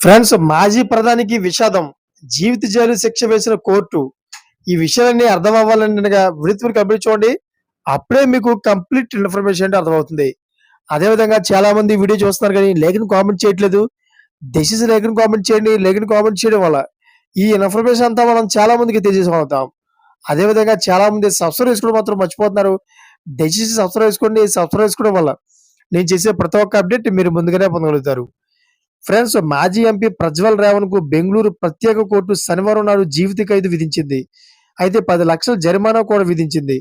Friends మాజీ ప్రధానికి విషాదం. జీవిత జైలు శిక్ష వేసిన కోర్టు. ఈ విషయాలన్నీ అర్థం అవ్వాలని విడుతుని కంప్లీట్ చూడండి. అప్పుడే మీకు కంప్లీట్ ఇన్ఫర్మేషన్ అంటే అర్థమవుతుంది. అదేవిధంగా చాలా మంది వీడియో చూస్తున్నారు కానీ లేఖను కామెంట్ చేయట్లేదు. దయచేసి లేఖను కామెంట్ చేయండి. లేఖను కామెంట్ చేయడం వల్ల ఈ ఇన్ఫర్మేషన్ అంతా మనం చాలా మందికి తెలియజేసుకుంటాం అదేవిధంగా చాలా మంది సబ్స్క్రైబ్ చేసుకోవడం మాత్రం మర్చిపోతున్నారు. దయచేసి సబ్స్క్రైబ్ చేసుకోండి. సబ్స్క్రైబ్ చేసుకోవడం వల్ల నేను చేసే ప్రతి ఒక్క అప్డేట్ మీరు ముందుగానే పొందగలుగుతారు. ఫ్రెండ్స్ మాజీ ఎంపీ ప్రజ్వల్ రేవణ్కు బెంగళూరు ప్రత్యేక కోర్టు శనివారం నాడు జీవిత ఖైదు విధించింది. అయితే పది లక్షల జరిమానా కూడా విధించింది.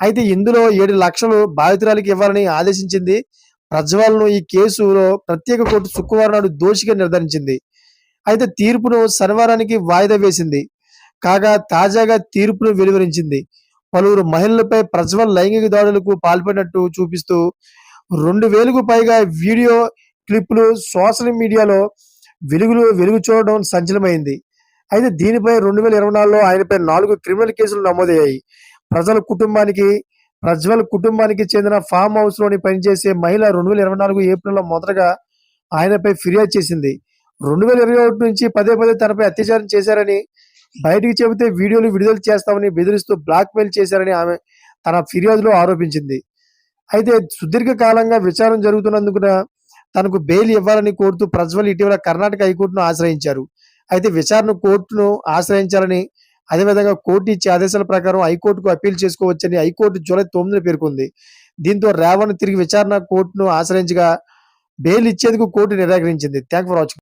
అయితే ఇందులో ఏడు లక్షలు బాధితురాలికి ఇవ్వాలని ఆదేశించింది. ప్రజ్వాల్ను ఈ కేసులో ప్రత్యేక కోర్టు శుక్రవారం నాడు దోషిగా నిర్ధారించింది. అయితే తీర్పును శనివారానికి వాయిదా వేసింది. కాగా తాజాగా తీర్పును వెలువరించింది. పలువురు మహిళలపై ప్రజ్వల్ లైంగిక దాడులకు పాల్పడినట్టు చూపిస్తూ రెండు వేలకు పైగా వీడియో క్లిప్లు సోషల్ మీడియాలో వెలుగులు వెలుగు చూడడం సంచలమైంది అయితే దీనిపై రెండు వేల ఇరవై నాలుగులో ఆయనపై నాలుగు క్రిమినల్ కేసులు నమోదయ్యాయి. ప్రజల కుటుంబానికి ప్రజ్వల్ కుటుంబానికి చెందిన ఫామ్ హౌస్లోని పనిచేసే మహిళ రెండు వేల ఇరవై నాలుగు ఏప్రిల్లో మొదటగా ఆయనపై ఫిర్యాదు చేసింది. రెండు వేల ఇరవై ఒకటి నుంచి పదే పదే తనపై అత్యాచారం చేశారని బయటికి చెబితే వీడియోలు విడుదల చేస్తామని బెదిరిస్తూ బ్లాక్ మెయిల్ చేశారని ఆమె తన ఫిర్యాదులో ఆరోపించింది. అయితే సుదీర్ఘ కాలంగా విచారణ జరుగుతున్నందుకు తనకు బెయిల్ ఇవ్వాలని కోరుతూ ప్రజ్వల్ ఇటీవల కర్ణాటక హైకోర్టును ఆశ్రయించారు. అయితే విచారణ కోర్టును ఆశ్రయించాలని అదేవిధంగా కోర్టు ఇచ్చే ఆదేశాల ప్రకారం హైకోర్టుకు అప్పీల్ చేసుకోవచ్చని హైకోర్టు జూలై తొమ్మిదిన పేర్కొంది. దీంతో రేవణ్ తిరిగి విచారణ కోర్టును ఆశ్రయించగా బెయిల్ ఇచ్చేందుకు కోర్టు నిరాకరించింది. Thank for watching.